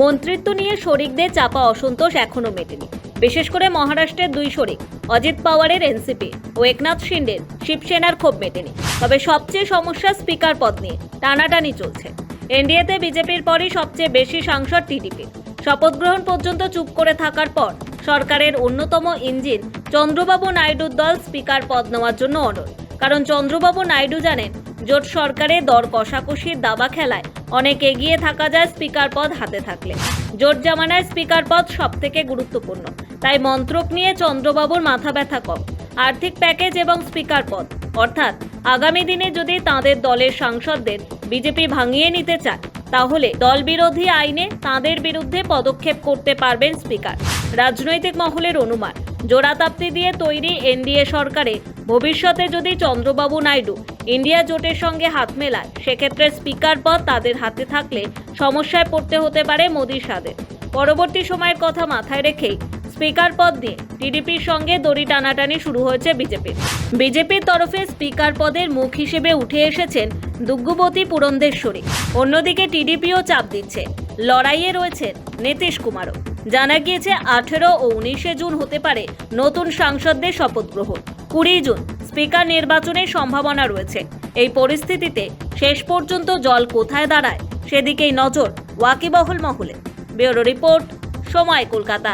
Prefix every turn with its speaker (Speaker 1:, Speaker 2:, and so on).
Speaker 1: মন্ত্রিত্ব নিয়ে শরিকদের চাপা অসন্তোষ এখনও মেটেনি। বিশেষ করে মহারাষ্ট্রের দুই শরিক, অজিত পাওয়ারের এনসিপি ও একনাথ শিন্ডের শিবসেনার ক্ষোভ মেটেনি। তবে সবচেয়ে সমস্যা স্পিকার পদ নিয়ে টানাটানি চলছে। এনডিএতে বিজেপির পরই সবচেয়ে বেশি সাংসদ টিডিপি। শপথ গ্রহণ পর্যন্ত চুপ করে থাকার পর সরকারের অন্যতম ইঞ্জিন চন্দ্রবাবু নাইডুর দল স্পিকার পদ নেওয়ার জন্য অনড়। কারণ চন্দ্রবাবু নাইডু জানেন জোট সরকারে দর কষাকষির দাবা খেলায় অনেক এগিয়ে থাকা যায় স্পিকার পদ হাতে থাকলে। জোট জামানায় স্পিকার পদ সব থেকে গুরুত্বপূর্ণ। তাই মন্ত্রক নিয়ে চন্দ্রবাবুর মাথা ব্যথা কম। আর্থিক প্যাকেজ এবং স্পিকার পদ। অর্থাৎ, আগামী দিনে যদি তাঁদের দলের সাংসদদের বিজেপি ভাঙিয়ে নিতে চায়, তাহলে দল বিরোধী আইনে তাঁদের বিরুদ্ধে পদক্ষেপ করতে পারবেন স্পিকার। রাজনৈতিক মহলের অনুমান, জোড়াতাপ্তি দিয়ে তৈরি এনডিএ সরকারে ভবিষ্যতে যদি চন্দ্রবাবু নাইডু ইন্ডিয়া জোটের সঙ্গে হাত মেলায়, সেক্ষেত্রে স্পিকার পদ তাদের হাতে থাকলে সমস্যায় পড়তে হতে পারে মোদীর সাথে। পরবর্তী সময়ের কথা মাথায় রেখেই স্পিকার পদ নিয়ে টিডিপির সঙ্গে দড়ি টানাটানি শুরু হয়েছে বিজেপির। বিজেপির তরফে স্পিকার পদের মুখ হিসেবে উঠে এসেছেন দুগ্গুবতী পুরন্দেশ্বরী। অন্যদিকে টিডিপিও চাপ দিচ্ছে। লড়াইয়ে রয়েছেন নীতিশ কুমারও। জানা গিয়েছে, আঠেরো ও উনিশে জুন হতে পারে নতুন সাংসদদের শপথ গ্রহণ। কুড়ি জুন স্পিকার নির্বাচনের সম্ভাবনা রয়েছে। এই পরিস্থিতিতে শেষ পর্যন্ত জল কোথায় দাঁড়ায়, সেদিকেই নজর ওয়াকিবহল মহলে। ব্যুরো রিপোর্ট, সময় কলকাতা।